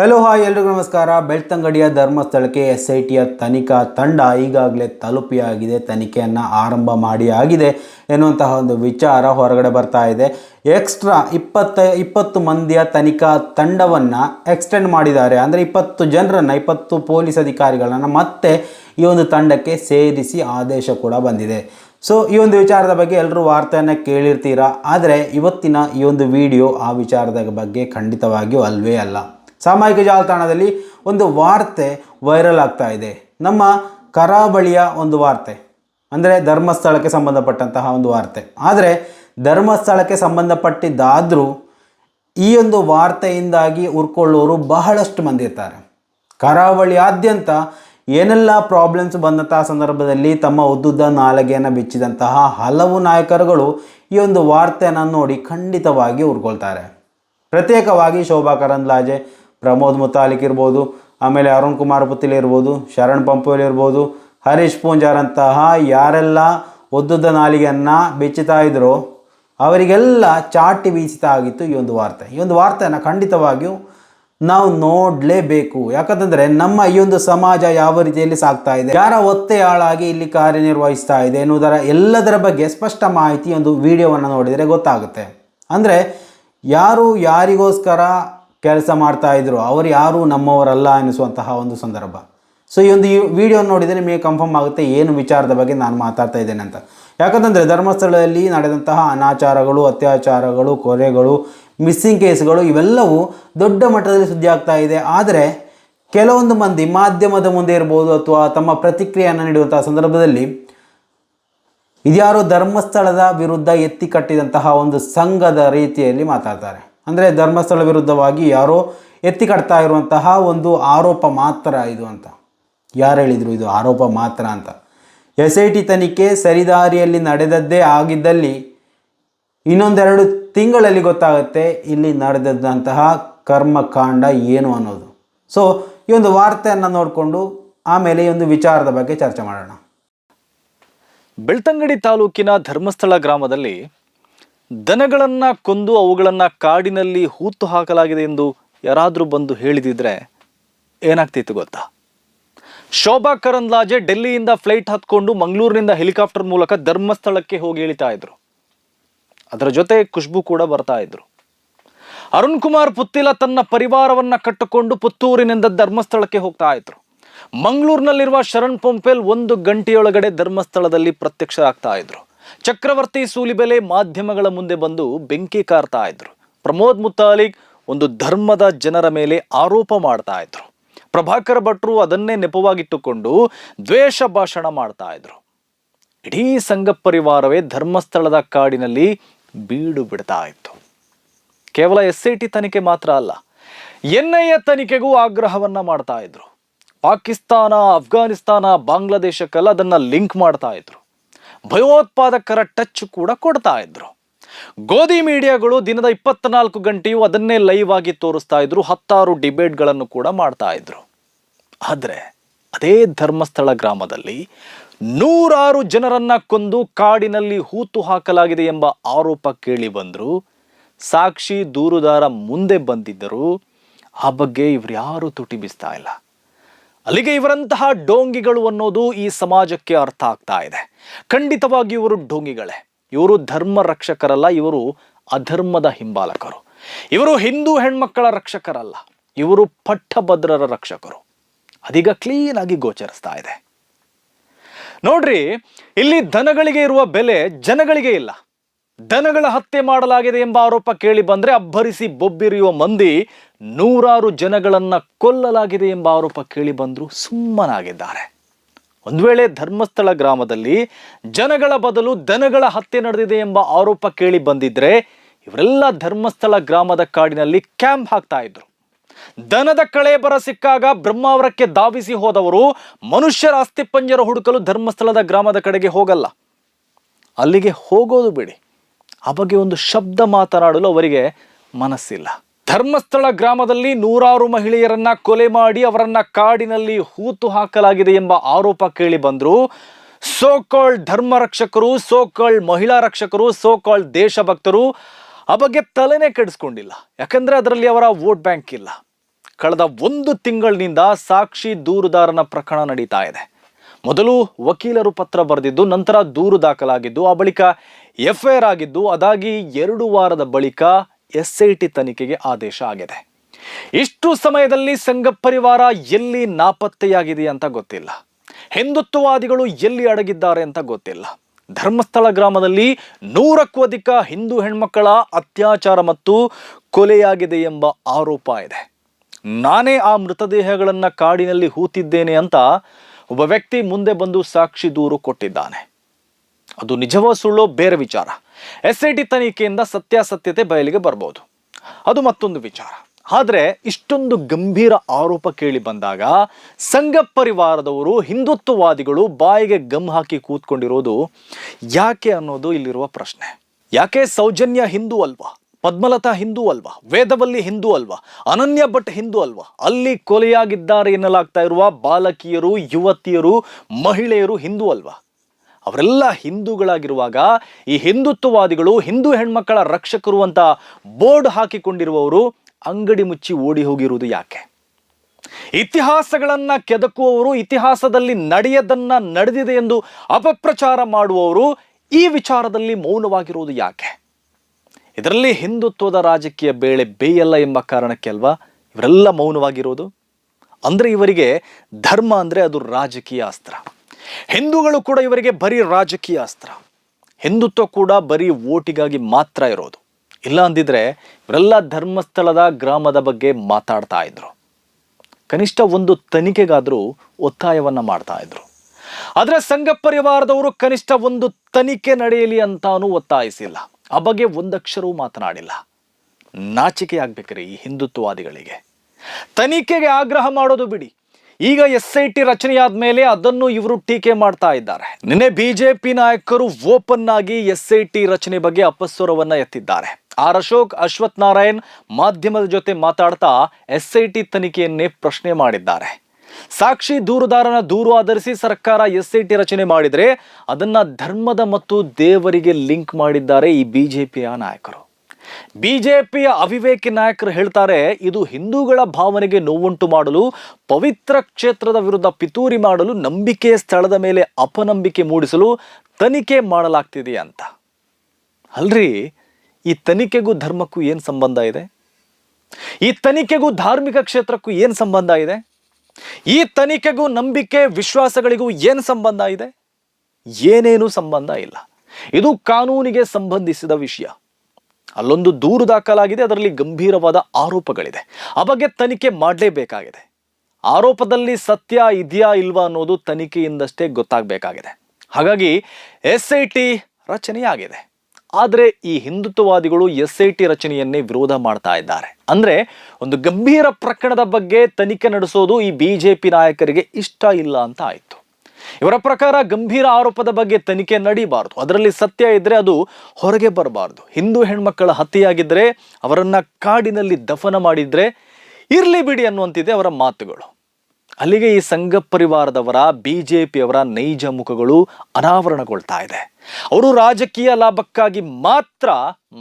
Hello hi ಎಲ್ರಿಗೂ ನಮಸ್ಕಾರ. ಬೆಳ್ತಂಗಡಿಯ ಧರ್ಮಸ್ಥಳಕ್ಕೆ ಎಸ್ ಐ ಟಿಯ ತನಿಖಾ ತಂಡ ಈಗಾಗಲೇ ತಲುಪಿಯಾಗಿದೆ. ತನಿಖೆಯನ್ನು ಆರಂಭ ಮಾಡಿ ಆಗಿದೆ ಎನ್ನುವಂತಹ ಒಂದು ವಿಚಾರ ಹೊರಗಡೆ ಬರ್ತಾ ಇದೆ. ಎಕ್ಸ್ಟ್ರಾ ಇಪ್ಪತ್ತ, ಇಪ್ಪತ್ತು ಮಂದಿಯ ತನಿಖಾ ತಂಡವನ್ನು ಎಕ್ಸ್ಟೆಂಡ್ ಮಾಡಿದ್ದಾರೆ. ಅಂದರೆ ಇಪ್ಪತ್ತು ಜನರನ್ನು, ಇಪ್ಪತ್ತು ಪೊಲೀಸ್ ಅಧಿಕಾರಿಗಳನ್ನು ಮತ್ತೆ ಈ ಒಂದು ತಂಡಕ್ಕೆ ಸೇರಿಸಿ ಆದೇಶ ಕೂಡ ಬಂದಿದೆ. ಸೊ ಈ ಒಂದು ವಿಚಾರದ ಬಗ್ಗೆ ಎಲ್ಲರೂ ವಾರ್ತೆಯನ್ನು ಕೇಳಿರ್ತೀರಾ? ಆದರೆ ಇವತ್ತಿನ ಈ ಒಂದು ವಿಡಿಯೋ ಆ ವಿಚಾರದ ಬಗ್ಗೆ ಖಂಡಿತವಾಗಿಯೂ ಅಲ್ವೇ ಅಲ್ಲ. ಸಾಮಾಜಿಕ ಜಾಲತಾಣದಲ್ಲಿ ಒಂದು ವಾರ್ತೆ ವೈರಲ್ ಆಗ್ತಾ ಇದೆ. ನಮ್ಮ ಕರಾವಳಿಯ ಒಂದು ವಾರ್ತೆ, ಅಂದರೆ ಧರ್ಮಸ್ಥಳಕ್ಕೆ ಸಂಬಂಧಪಟ್ಟಂತಹ ಒಂದು ವಾರ್ತೆ. ಆದರೆ ಧರ್ಮಸ್ಥಳಕ್ಕೆ ಸಂಬಂಧಪಟ್ಟಿದ್ದಾದರೂ ಈ ಒಂದು ವಾರ್ತೆಯಿಂದಾಗಿ ಉರ್ಕೊಳ್ಳೋರು ಬಹಳಷ್ಟು ಮಂದಿ ಇರ್ತಾರೆ. ಕರಾವಳಿಯಾದ್ಯಂತ ಏನೆಲ್ಲ ಪ್ರಾಬ್ಲಮ್ಸ್ ಬಂದಂತಹ ಸಂದರ್ಭದಲ್ಲಿ ತಮ್ಮ ಉದ್ದುದ್ದ ನಾಲಗೆಯನ್ನು ಬಿಚ್ಚಿದಂತಹ ಹಲವು ನಾಯಕರುಗಳು ಈ ಒಂದು ವಾರ್ತೆಯನ್ನು ನೋಡಿ ಖಂಡಿತವಾಗಿ ಉರ್ಕೊಳ್ತಾರೆ ಪ್ರತ್ಯೇಕವಾಗಿ ಶೋಭಾ ಕರಂದ್ಲಾಜೆ ಪ್ರಮೋದ್ ಮುತಾಲಿಕ್ ಇರ್ಬೋದು, ಆಮೇಲೆ ಅರುಣ್ ಕುಮಾರ್ ಪುತ್ತಿಲ್ ಇರ್ಬೋದು, ಶರಣ್ ಪಂಪೋಲ್ ಇರ್ಬೋದು, ಹರೀಶ್ ಪೂಂಜಾರ್ ಅಂತಹ ಯಾರೆಲ್ಲ ಒದ್ದುದ್ದ ನಾಲಿಗೆಯನ್ನು ಬೆಚ್ಚುತ್ತಾ ಇದ್ರೋ, ಅವರಿಗೆಲ್ಲ ಚಾಟಿ ಬೀಸಿತಾ ಆಗಿತ್ತು ಈ ಒಂದು ವಾರ್ತೆ. ಈ ಒಂದು ವಾರ್ತೆಯನ್ನು ಖಂಡಿತವಾಗಿಯೂ ನಾವು ನೋಡಲೇಬೇಕು. ಯಾಕಂತಂದರೆ ನಮ್ಮ ಈ ಒಂದು ಸಮಾಜ ಯಾವ ರೀತಿಯಲ್ಲಿ ಸಾಗ್ತಾ ಇದೆ, ಯಾರ ಒತ್ತೆಯಾಳಾಗಿ ಇಲ್ಲಿ ಕಾರ್ಯನಿರ್ವಹಿಸ್ತಾ ಇದೆ ಎನ್ನುವುದರ ಎಲ್ಲದರ ಬಗ್ಗೆ ಸ್ಪಷ್ಟ ಮಾಹಿತಿ ಒಂದು ವಿಡಿಯೋವನ್ನು ನೋಡಿದರೆ ಗೊತ್ತಾಗುತ್ತೆ. ಅಂದರೆ ಯಾರು ಯಾರಿಗೋಸ್ಕರ ಕೆಲಸ ಮಾಡ್ತಾ ಇದ್ರು. ಅವರು ಯಾರೂ ನಮ್ಮವರಲ್ಲ ಅನ್ನಿಸುವಂತಹ ಒಂದು ಸಂದರ್ಭ. ಸೊ ಈ ಒಂದು ವಿಡಿಯೋ ನೋಡಿದರೆ ನಿಮಗೆ ಕನ್ಫರ್ಮ್ ಆಗುತ್ತೆ ಏನು ವಿಚಾರದ ಬಗ್ಗೆ ನಾನು ಮಾತಾಡ್ತಾ ಇದ್ದೇನೆ ಅಂತ. ಯಾಕಂತಂದರೆ ಧರ್ಮಸ್ಥಳದಲ್ಲಿ ನಡೆದಂತಹ ಅನಾಚಾರಗಳು, ಅತ್ಯಾಚಾರಗಳು ಕೊರೆಗಳು ಮಿಸ್ಸಿಂಗ್ ಕೇಸ್ಗಳು ಇವೆಲ್ಲವೂ ದೊಡ್ಡ ಮಟ್ಟದಲ್ಲಿ ಸುದ್ದಿ ಆಗ್ತಾ ಇದೆ. ಆದರೆ ಕೆಲವೊಂದು ಮಂದಿ ಮಾಧ್ಯಮದ ಮುಂದೆ ಇರ್ಬೋದು ಅಥವಾ ತಮ್ಮ ಪ್ರತಿಕ್ರಿಯೆಯನ್ನು ನೀಡುವಂತಹ ಸಂದರ್ಭದಲ್ಲಿ ಇದ್ಯಾರೋ ಧರ್ಮಸ್ಥಳದ ವಿರುದ್ಧ ಎತ್ತಿ ಕಟ್ಟಿದಂತಹ ಒಂದು ಸಂಘದ ರೀತಿಯಲ್ಲಿ ಮಾತಾಡ್ತಾರೆ. ಅಂದರೆ ಧರ್ಮಸ್ಥಳ ವಿರುದ್ಧವಾಗಿ ಯಾರೋ ಎತ್ತಿ ಕಟ್ತಾ ಇರುವಂತಹ ಒಂದು ಆರೋಪ ಮಾತ್ರ ಇದು ಅಂತ. ಯಾರು ಹೇಳಿದರು ಇದು ಆರೋಪ ಮಾತ್ರ ಅಂತ. ಎಸ್ ಐ ಟಿ ತನಿಖೆ ಸರಿದಾರಿಯಲ್ಲಿ ನಡೆದದ್ದೇ ಆಗಿದ್ದಲ್ಲಿ ಇನ್ನೊಂದೆರಡು ತಿಂಗಳಲ್ಲಿ ಗೊತ್ತಾಗುತ್ತೆ ಇಲ್ಲಿ ನಡೆದಂತಹ ಕರ್ಮಕಾಂಡ ಏನು ಅನ್ನೋದು. ಸೊ ಈ ಒಂದು ವಾರ್ತೆಯನ್ನು ನೋಡಿಕೊಂಡು ಆಮೇಲೆ ಈ ಒಂದು ವಿಚಾರದ ಬಗ್ಗೆ ಚರ್ಚೆ ಮಾಡೋಣ. ಬೆಳ್ತಂಗಡಿ ತಾಲೂಕಿನ ಧರ್ಮಸ್ಥಳ ಗ್ರಾಮದಲ್ಲಿ ದನಗಳನ್ನ ಕೊಂದು ಅವುಗಳನ್ನು ಕಾಡಿನಲ್ಲಿ ಹೂತು ಹಾಕಲಾಗಿದೆ ಎಂದು ಯಾರಾದರೂ ಬಂದು ಹೇಳಿದಿದ್ರೆ ಏನಾಗ್ತಿತ್ತು ಗೊತ್ತಾ? ಶೋಭಾ ಕರಂದ್ಲಾಜೆ ಡೆಲ್ಲಿಯಿಂದ ಫ್ಲೈಟ್ ಹತ್ಕೊಂಡು ಮಂಗಳೂರಿನಿಂದ ಹೆಲಿಕಾಪ್ಟರ್ ಮೂಲಕ ಧರ್ಮಸ್ಥಳಕ್ಕೆ ಹೋಗಿ ಇಳಿತಾ ಇದ್ರು. ಅದರ ಜೊತೆ ಖುಷ್ಬು ಕೂಡ ಬರ್ತಾ ಇದ್ರು. ಅರುಣ್ ಕುಮಾರ್ ಪುತ್ತಿಲ ತನ್ನ ಪರಿವಾರವನ್ನ ಕಟ್ಟಿಕೊಂಡು ಪುತ್ತೂರಿನಿಂದ ಧರ್ಮಸ್ಥಳಕ್ಕೆ ಹೋಗ್ತಾ ಇದ್ರು. ಮಂಗಳೂರಿನಲ್ಲಿರುವ ಶರಣ್ ಪೊಂಪೆಲ್ ಒಂದು ಗಂಟೆಯೊಳಗಡೆ ಧರ್ಮಸ್ಥಳದಲ್ಲಿ ಪ್ರತ್ಯಕ್ಷರಾಗ್ತಾ ಇದ್ರು. ಚಕ್ರವರ್ತಿ ಸೂಲಿಬೆಲೆ ಮಾಧ್ಯಮಗಳ ಮುಂದೆ ಬಂದು ಬೆಂಕಿ ಕಾರ್ತಾ ಇದ್ರು. ಪ್ರಮೋದ್ ಮುತಾಲಿಕ್ ಒಂದು ಧರ್ಮದ ಜನರ ಮೇಲೆ ಆರೋಪ ಮಾಡ್ತಾ ಇದ್ರು. ಪ್ರಭಾಕರ ಭಟ್ರು ಅದನ್ನೇ ನೆಪವಾಗಿಟ್ಟುಕೊಂಡು ದ್ವೇಷ ಭಾಷಣ ಮಾಡ್ತಾ ಇದ್ರು. ಇಡೀ ಸಂಘ ಪರಿವಾರವೇ ಧರ್ಮಸ್ಥಳದ ಕಾಡಿನಲ್ಲಿ ಬೀಡು ಬಿಡ್ತಾ ಇತ್ತು. ಕೇವಲ ಎಸ್ ಐ ಟಿ ತನಿಖೆ ಮಾತ್ರ ಅಲ್ಲ ಎನ್ ಐ ಎ ತನಿಖೆಗೂ ಆಗ್ರಹವನ್ನ ಮಾಡ್ತಾ ಇದ್ರು. ಪಾಕಿಸ್ತಾನ ಅಫ್ಘಾನಿಸ್ತಾನ ಬಾಂಗ್ಲಾದೇಶಕ್ಕೆಲ್ಲ ಅದನ್ನ ಲಿಂಕ್ ಮಾಡ್ತಾ ಇದ್ರು. ಭಯೋತ್ಪಾದಕರ ಟಚ್ ಕೂಡ ಕೊಡ್ತಾ ಇದ್ರು. ಗೋಧಿ ಮೀಡಿಯಾಗಳು ದಿನದ ಇಪ್ಪತ್ನಾಲ್ಕು ಗಂಟೆಯೂ ಅದನ್ನೇ ಲೈವ್ ಆಗಿ ತೋರಿಸ್ತಾ ಇದ್ರು, ಹತ್ತಾರು ಡಿಬೇಟ್ಗಳನ್ನು ಕೂಡ ಮಾಡ್ತಾ ಇದ್ರು. ಆದರೆ ಅದೇ ಧರ್ಮಸ್ಥಳ ಗ್ರಾಮದಲ್ಲಿ ನೂರಾರು ಜನರನ್ನ ಕೊಂದು ಕಾಡಿನಲ್ಲಿ ಹೂತು ಹಾಕಲಾಗಿದೆ ಎಂಬ ಆರೋಪ ಕೇಳಿ ಬಂದರು. ಸಾಕ್ಷಿ ದೂರುದಾರ ಮುಂದೆ ಬಂದಿದ್ದರು. ಆ ಬಗ್ಗೆ ಇವ್ರು ಯಾರು ತುಟಿ ಬಿಸ್ತಾ ಇಲ್ಲ. ಅಲ್ಲಿಗೆ ಇವರಂತಹ ಡೋಂಗಿಗಳು ಅನ್ನೋದು ಈ ಸಮಾಜಕ್ಕೆ ಅರ್ಥ ಆಗ್ತಾ ಇದೆ. ಖಂಡಿತವಾಗಿ ಇವರು ಡೋಂಗಿಗಳೇ. ಇವರು ಧರ್ಮ ರಕ್ಷಕರಲ್ಲ ಇವರು ಅಧರ್ಮದ ಹಿಂಬಾಲಕರು. ಇವರು ಹಿಂದೂ ಹೆಣ್ಮಕ್ಕಳ ರಕ್ಷಕರಲ್ಲ, ಇವರು ಪಟ್ಟಭದ್ರರ ರಕ್ಷಕರು. ಅದೀಗ ಕ್ಲೀನ್ ಆಗಿ ಗೋಚರಿಸ್ತಾ ಇದೆ. ನೋಡ್ರಿ, ಇಲ್ಲಿ ದನಗಳಿಗೆ ಇರುವ ಬೆಲೆ ಜನಗಳಿಗೆ ಇಲ್ಲ. ದನಗಳ ಹತ್ಯೆ ಮಾಡಲಾಗಿದೆ ಎಂಬ ಆರೋಪ ಕೇಳಿ ಬಂದ್ರೆ ಅಬ್ಬರಿಸಿ ಬೊಬ್ಬಿರಿಯುವ ಮಂದಿ ನೂರಾರು ಜನಗಳನ್ನು ಕೊಲ್ಲಲಾಗಿದೆ ಎಂಬ ಆರೋಪ ಕೇಳಿ ಬಂದರು ಸುಮ್ಮನಾಗಿದ್ದಾರೆ. ಒಂದು ವೇಳೆ ಧರ್ಮಸ್ಥಳ ಗ್ರಾಮದಲ್ಲಿ ಜನಗಳ ಬದಲು ದನಗಳ ಹತ್ಯೆ ನಡೆದಿದೆ ಎಂಬ ಆರೋಪ ಕೇಳಿ ಬಂದಿದ್ರೆ ಇವರೆಲ್ಲ ಧರ್ಮಸ್ಥಳ ಗ್ರಾಮದ ಕಾಡಿನಲ್ಲಿ ಕ್ಯಾಂಪ್ ಹಾಕ್ತಾ ಇದ್ರು. ದನದ ಕಳೆ ಬರ ಸಿಕ್ಕಾಗ ಬ್ರಹ್ಮಾವರಕ್ಕೆ ಧಾವಿಸಿ ಹೋದವರು ಮನುಷ್ಯರ ಅಸ್ಥಿಪಂಜರ ಹುಡುಕಲು ಧರ್ಮಸ್ಥಳದ ಗ್ರಾಮದ ಕಡೆಗೆ ಹೋಗಲ್ಲ. ಅಲ್ಲಿಗೆ ಹೋಗೋದು ಬಿಡಿ. ಆ ಬಗ್ಗೆ ಒಂದು ಶಬ್ದ ಮಾತನಾಡಲು ಅವರಿಗೆ ಮನಸ್ಸಿಲ್ಲ. ಧರ್ಮಸ್ಥಳ ಗ್ರಾಮದಲ್ಲಿ ನೂರಾರು ಮಹಿಳೆಯರನ್ನ ಕೊಲೆ ಮಾಡಿ ಅವರನ್ನ ಕಾಡಿನಲ್ಲಿ ಹೂತು ಹಾಕಲಾಗಿದೆ ಎಂಬ ಆರೋಪ ಕೇಳಿ ಬಂದ್ರು. ಸೋಕಾಳ್ ಧರ್ಮ ರಕ್ಷಕರು, ಸೋಕಾಳ್ ಮಹಿಳಾ ರಕ್ಷಕರು, ಸೋಕಾಳ್ ದೇಶಭಕ್ತರು ಆ ಬಗ್ಗೆ ತಲೆನೇ ಕೆಡಿಸ್ಕೊಂಡಿಲ್ಲ. ಯಾಕಂದ್ರೆ ಅದರಲ್ಲಿ ಅವರ ವೋಟ್ ಬ್ಯಾಂಕ್ ಇಲ್ಲ. ಕಳೆದ ಒಂದು ತಿಂಗಳಿನಿಂದ ಸಾಕ್ಷಿ ದೂರುದಾರನ ಪ್ರಕರಣ ನಡೀತಾ ಇದೆ. ಮೊದಲು ವಕೀಲರು ಪತ್ರ ಬರೆದಿದ್ದು, ನಂತರ ದೂರು ದಾಖಲಾಗಿದ್ದು, ಆ ಬಳಿಕ ಎಫ್ಐಆರ್ ಆಗಿದ್ದು, ಅದಾಗಿ ಎರಡು ವಾರದ ಬಳಿಕ ಎಸ್ ಐ ಟಿ ತನಿಖೆಗೆ ಆದೇಶ ಆಗಿದೆ. ಇಷ್ಟು ಸಮಯದಲ್ಲಿ ಸಂಘ ಪರಿವಾರ ಎಲ್ಲಿ ನಾಪತ್ತೆಯಾಗಿದೆ ಅಂತ ಗೊತ್ತಿಲ್ಲ. ಹಿಂದುತ್ವವಾದಿಗಳು ಎಲ್ಲಿ ಅಡಗಿದ್ದಾರೆ ಅಂತ ಗೊತ್ತಿಲ್ಲ. ಧರ್ಮಸ್ಥಳ ಗ್ರಾಮದಲ್ಲಿ ನೂರಕ್ಕೂ ಅಧಿಕ ಹಿಂದೂ ಹೆಣ್ಮಕ್ಕಳ ಅತ್ಯಾಚಾರ ಮತ್ತು ಕೊಲೆಯಾಗಿದೆ ಎಂಬ ಆರೋಪ ಇದೆ. ನಾನೇ ಆ ಮೃತದೇಹಗಳನ್ನು ಕಾಡಿನಲ್ಲಿ ಹೂತಿದ್ದೇನೆ ಅಂತ ಒಬ್ಬ ವ್ಯಕ್ತಿ ಮುಂದೆ ಬಂದು ಸಾಕ್ಷಿ ದೂರು ಕೊಟ್ಟಿದ್ದಾನೆ. ಅದು ನಿಜವೋ ಸುಳ್ಳೋ ಬೇರೆ ವಿಚಾರ. ಎಸ್ ಐ ಟಿ ತನಿಖೆಯಿಂದ ಸತ್ಯಾಸತ್ಯತೆ ಬಯಲಿಗೆ ಬರ್ಬೋದು. ಅದು ಮತ್ತೊಂದು ವಿಚಾರ. ಆದರೆ ಇಷ್ಟೊಂದು ಗಂಭೀರ ಆರೋಪ ಕೇಳಿ ಬಂದಾಗ ಸಂಘ ಪರಿವಾರದವರು ಹಿಂದುತ್ವವಾದಿಗಳು ಬಾಯಿಗೆ ಗಮ್ ಹಾಕಿ ಕೂತ್ಕೊಂಡಿರೋದು ಯಾಕೆ ಅನ್ನೋದು ಇಲ್ಲಿರುವ ಪ್ರಶ್ನೆ. ಯಾಕೆ ಸೌಜನ್ಯ ಹಿಂದೂ ಅಲ್ವಾ? ಪದ್ಮಲತಾ ಹಿಂದೂ ಅಲ್ವಾ? ವೇದವಲ್ಲಿ ಹಿಂದೂ ಅಲ್ವಾ? ಅನನ್ಯ ಭಟ್ ಹಿಂದೂ ಅಲ್ವಾ? ಅಲ್ಲಿ ಕೊಲೆಯಾಗಿದ್ದಾರೆ ಎನ್ನಲಾಗ್ತಾ ಇರುವ ಬಾಲಕಿಯರು, ಯುವತಿಯರು, ಮಹಿಳೆಯರು ಹಿಂದೂ ಅಲ್ವಾ? ಅವರೆಲ್ಲ ಹಿಂದೂಗಳಾಗಿರುವಾಗ ಈ ಹಿಂದುತ್ವವಾದಿಗಳು ಹಿಂದೂ ಹೆಣ್ಮಕ್ಕಳ ರಕ್ಷಕರು ಅಂತ ಬೋರ್ಡ್ ಹಾಕಿಕೊಂಡಿರುವವರು ಅಂಗಡಿ ಮುಚ್ಚಿ ಓಡಿ ಹೋಗಿರುವುದು ಯಾಕೆ? ಇತಿಹಾಸಗಳನ್ನ ಕೆದಕುವವರು ಇತಿಹಾಸದಲ್ಲಿ ನಡೆಯದನ್ನ ನಡೆದಿದೆ ಎಂದು ಅಪಪ್ರಚಾರ ಮಾಡುವವರು ಈ ವಿಚಾರದಲ್ಲಿ ಮೌನವಾಗಿರುವುದು ಯಾಕೆ? ಇದರಲ್ಲಿ ಹಿಂದುತ್ವದ ರಾಜಕೀಯ ಬೇಳೆ ಬೇಯಲ್ಲ ಎಂಬ ಕಾರಣಕ್ಕೆ ಅಲ್ವಾ ಇವರೆಲ್ಲ ಮೌನವಾಗಿರೋದು? ಅಂದ್ರೆ ಇವರಿಗೆ ಧರ್ಮ ಅಂದ್ರೆ ಅದು ರಾಜಕೀಯ ಅಸ್ತ್ರ. ಹಿಂದೂಗಳು ಕೂಡ ಇವರಿಗೆ ಬರೀ ರಾಜಕೀಯ ಅಸ್ತ್ರ. ಹಿಂದುತ್ವ ಕೂಡ ಬರೀ ಓಟಿಗಾಗಿ ಮಾತ್ರ ಇರೋದು. ಇಲ್ಲ ಅಂದಿದ್ರೆ ಇವರೆಲ್ಲ ಧರ್ಮಸ್ಥಳದ ಗ್ರಾಮದ ಬಗ್ಗೆ ಮಾತಾಡ್ತಾ ಇದ್ರು. ಕನಿಷ್ಠ ಒಂದು ತನಿಖೆಗಾದರೂ ಒತ್ತಾಯವನ್ನ ಮಾಡ್ತಾ ಇದ್ರು. ಆದರೆ ಸಂಘ ಪರಿವಾರದವರು ಕನಿಷ್ಠ ಒಂದು ತನಿಖೆ ನಡೆಯಲಿ ಅಂತಾನೂ ಒತ್ತಾಯಿಸಿಲ್ಲ. ಆ ಬಗ್ಗೆ ಒಂದಕ್ಷರವೂ ಮಾತನಾಡಿಲ್ಲ. ನಾಚಿಕೆ ಆಗ್ಬೇಕ್ರಿ ಈ ಹಿಂದುತ್ವವಾದಿಗಳಿಗೆ. ತನಿಖೆಗೆ ಆಗ್ರಹ ಮಾಡೋದು ಬಿಡಿ. ಈಗ ಎಸ್ ಐ ಟಿ ರಚನೆಯಾದ ಮೇಲೆ ಅದನ್ನು ಇವರು ಟೀಕೆ ಮಾಡ್ತಾ ಇದ್ದಾರೆ. ನಿನ್ನೆ ಬಿಜೆಪಿ ನಾಯಕರು ಓಪನ್ ಆಗಿ ಎಸ್ ಐ ಟಿ ರಚನೆ ಬಗ್ಗೆ ಅಪಸ್ವರವನ್ನ ಎತ್ತಿದ್ದಾರೆ. ಆರ್ ಅಶೋಕ್, ಅಶ್ವಥ್ ನಾರಾಯಣ್ ಮಾಧ್ಯಮದ ಜೊತೆ ಮಾತಾಡ್ತಾ ಎಸ್ ಐ ಟಿ ತನಿಖೆಯನ್ನೇ ಪ್ರಶ್ನೆ ಮಾಡಿದ್ದಾರೆ. ಸಾಕ್ಷಿ ದೂರುದಾರನ ದೂರು ಆಧರಿಸಿ ಸರ್ಕಾರ ಎಸ್ ಐ ಟಿ ರಚನೆ ಮಾಡಿದರೆ ಅದನ್ನ ಧರ್ಮದ ಮತ್ತು ದೇವರಿಗೆ ಲಿಂಕ್ ಮಾಡಿದ್ದಾರೆ ಈ ಬಿಜೆಪಿಯ ನಾಯಕರು. ಬಿಜೆಪಿಯ ಅವಿವೇಕಿ ನಾಯಕರು ಹೇಳ್ತಾರೆ, ಇದು ಹಿಂದೂಗಳ ಭಾವನೆಗೆ ನೋವುಂಟು ಮಾಡಲು, ಪವಿತ್ರ ಕ್ಷೇತ್ರದ ವಿರುದ್ಧ ಪಿತೂರಿ ಮಾಡಲು, ನಂಬಿಕೆಯ ಸ್ಥಳದ ಮೇಲೆ ಅಪನಂಬಿಕೆ ಮೂಡಿಸಲು ತನಿಖೆ ಮಾಡಲಾಗ್ತಿದೆ ಅಂತ. ಅಲ್ರಿ, ಈ ತನಿಖೆಗೂ ಧರ್ಮಕ್ಕೂ ಏನು ಸಂಬಂಧ ಇದೆ? ಈ ತನಿಖೆಗೂ ಧಾರ್ಮಿಕ ಕ್ಷೇತ್ರಕ್ಕೂ ಏನು ಸಂಬಂಧ ಇದೆ? ಈ ತನಿಖೆಗೂ ನಂಬಿಕೆ, ವಿಶ್ವಾಸಗಳಿಗೂ ಏನು ಸಂಬಂಧ ಇದೆ? ಏನೇನೂ ಸಂಬಂಧ ಇಲ್ಲ. ಇದು ಕಾನೂನಿಗೆ ಸಂಬಂಧಿಸಿದ ವಿಷಯ. ಅಲ್ಲೊಂದು ದೂರು ದಾಖಲಾಗಿದೆ, ಅದರಲ್ಲಿ ಗಂಭೀರವಾದ ಆರೋಪಗಳಿದೆ. ಆ ಬಗ್ಗೆ ತನಿಖೆ ಮಾಡಲೇಬೇಕಾಗಿದೆ. ಆರೋಪದಲ್ಲಿ ಸತ್ಯ ಇದೆಯಾ ಇಲ್ವಾ ಅನ್ನೋದು ತನಿಖೆಯಿಂದಷ್ಟೇ ಗೊತ್ತಾಗಬೇಕಾಗಿದೆ. ಹಾಗಾಗಿ ಎಸ್ ಐ ಟಿ ರಚನೆಯಾಗಿದೆ. ಆದರೆ ಈ ಹಿಂದುತ್ವವಾದಿಗಳು ಎಸ್ ಐ ಟಿ ರಚನೆಯನ್ನೇ ವಿರೋಧ ಮಾಡ್ತಾ ಇದ್ದಾರೆ. ಅಂದರೆ ಒಂದು ಗಂಭೀರ ಪ್ರಕರಣದ ಬಗ್ಗೆ ತನಿಖೆ ನಡೆಸೋದು ಈ ಬಿಜೆಪಿ ನಾಯಕರಿಗೆ ಇಷ್ಟ ಇಲ್ಲ ಅಂತ ಆಯ್ತು. ಇವರ ಪ್ರಕಾರ ಗಂಭೀರ ಆರೋಪದ ಬಗ್ಗೆ ತನಿಖೆ ನಡೀಬಾರದು. ಅದರಲ್ಲಿ ಸತ್ಯ ಇದ್ರೆ ಅದು ಹೊರಗೆ ಬರಬಾರದು. ಹಿಂದೂ ಹೆಣ್ಮಕ್ಕಳ ಹತ್ಯೆಯಾಗಿದ್ರೆ ಅವರನ್ನ ಕಾಡಿನಲ್ಲಿ ದಫನ ಮಾಡಿದ್ರೆ ಇರ್ಲಿ ಬಿಡಿ ಅನ್ನುವಂತಿದೆ ಅವರ ಮಾತುಗಳು. ಅಲ್ಲಿಗೆ ಈ ಸಂಘ ಪರಿವಾರದವರ, ಬಿಜೆಪಿಯವರ ನೈಜ ಮುಖಗಳು ಅನಾವರಣಗೊಳ್ತಾ ಇದೆ. ಅವರು ರಾಜಕೀಯ ಲಾಭಕ್ಕಾಗಿ ಮಾತ್ರ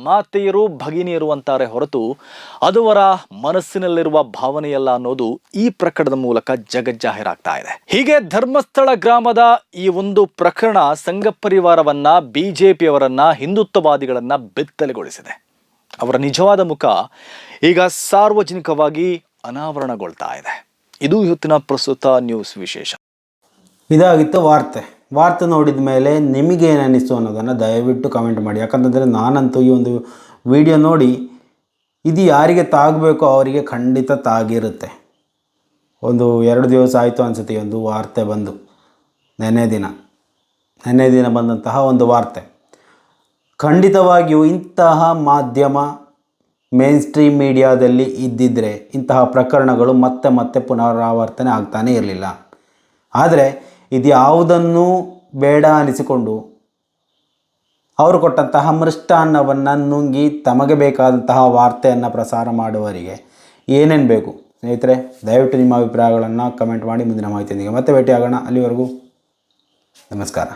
ಮಾತೆಯರು, ಭಗಿನಿಯರು ಅಂತಾರೆ ಹೊರತು ಅದುವರ ಮನಸ್ಸಿನಲ್ಲಿರುವ ಭಾವನೆಯಲ್ಲ ಅನ್ನೋದು ಈ ಪ್ರಕರಣದ ಮೂಲಕ ಜಗಜ್ಜಾಹೀರಾಗ್ತಾ ಇದೆ. ಹೀಗೆ ಧರ್ಮಸ್ಥಳ ಗ್ರಾಮದ ಈ ಒಂದು ಪ್ರಕರಣ ಸಂಘ ಪರಿವಾರವನ್ನ, ಬಿಜೆಪಿಯವರನ್ನ, ಹಿಂದುತ್ವವಾದಿಗಳನ್ನ ಬೆತ್ತಲೆಗೊಳಿಸಿದೆ. ಅವರ ನಿಜವಾದ ಮುಖ ಈಗ ಸಾರ್ವಜನಿಕವಾಗಿ ಅನಾವರಣಗೊಳ್ತಾ ಇದೆ. ಇದು ಇವತ್ತಿನ ಪ್ರಸ್ತುತ ನ್ಯೂಸ್ ವಿಶೇಷ. ಇದಾಗಿತ್ತು ವಾರ್ತೆ. ವಾರ್ತೆ ನೋಡಿದ ಮೇಲೆ ನಿಮಗೇನು ಅನ್ನಿಸ್ತು ಅನ್ನೋದನ್ನು ದಯವಿಟ್ಟು ಕಮೆಂಟ್ ಮಾಡಿ. ಯಾಕಂತಂದರೆ ನಾನಂತೂ ಈ ಒಂದು ವಿಡಿಯೋ ನೋಡಿ ಇದು ಯಾರಿಗೆ ತಾಗಬೇಕು ಅವರಿಗೆ ಖಂಡಿತ ತಾಗಿರುತ್ತೆ. ಒಂದು ಎರಡು ದಿವಸ ಆಯಿತು ಅನಿಸುತ್ತೆ ಒಂದು ವಾರ್ತೆ ಬಂದು. ನೆನೆ ದಿನ. ನೆನೆ ದಿನ ಬಂದಂತಹ ಒಂದು ವಾರ್ತೆ. ಖಂಡಿತವಾಗಿಯೂ ಇಂತಹ ಮಾಧ್ಯಮ ಮೇನ್ ಸ್ಟ್ರೀಮ್ ಮೀಡಿಯಾದಲ್ಲಿ ಇದ್ದಿದ್ದರೆ ಇಂತಹ ಪ್ರಕರಣಗಳು ಮತ್ತೆ ಮತ್ತೆ ಪುನರಾವರ್ತನೆ ಆಗ್ತಾನೇ ಇರಲಿಲ್ಲ. ಆದರೆ ಇದು ಯಾವುದನ್ನೂ ಬೇಡ ಅನಿಸಿಕೊಂಡು ಅವರು ಕೊಟ್ಟಂತಹ ಮೃಷ್ಟಾನ್ನವನ್ನು ನುಂಗಿ ತಮಗೆ ಬೇಕಾದಂತಹ ವಾರ್ತೆಯನ್ನು ಪ್ರಸಾರ ಮಾಡುವವರಿಗೆ ಏನೇನು ಬೇಕು? ಸ್ನೇಹಿತರೆ, ದಯವಿಟ್ಟು ನಿಮ್ಮ ಅಭಿಪ್ರಾಯಗಳನ್ನು ಕಮೆಂಟ್ ಮಾಡಿ ಮುಂದಿನ ಮಾಹಿತಿಯೊಂದಿಗೆ ಮತ್ತೆ ಭೇಟಿಯಾಗೋಣ. ಅಲ್ಲಿವರೆಗೂ ನಮಸ್ಕಾರ.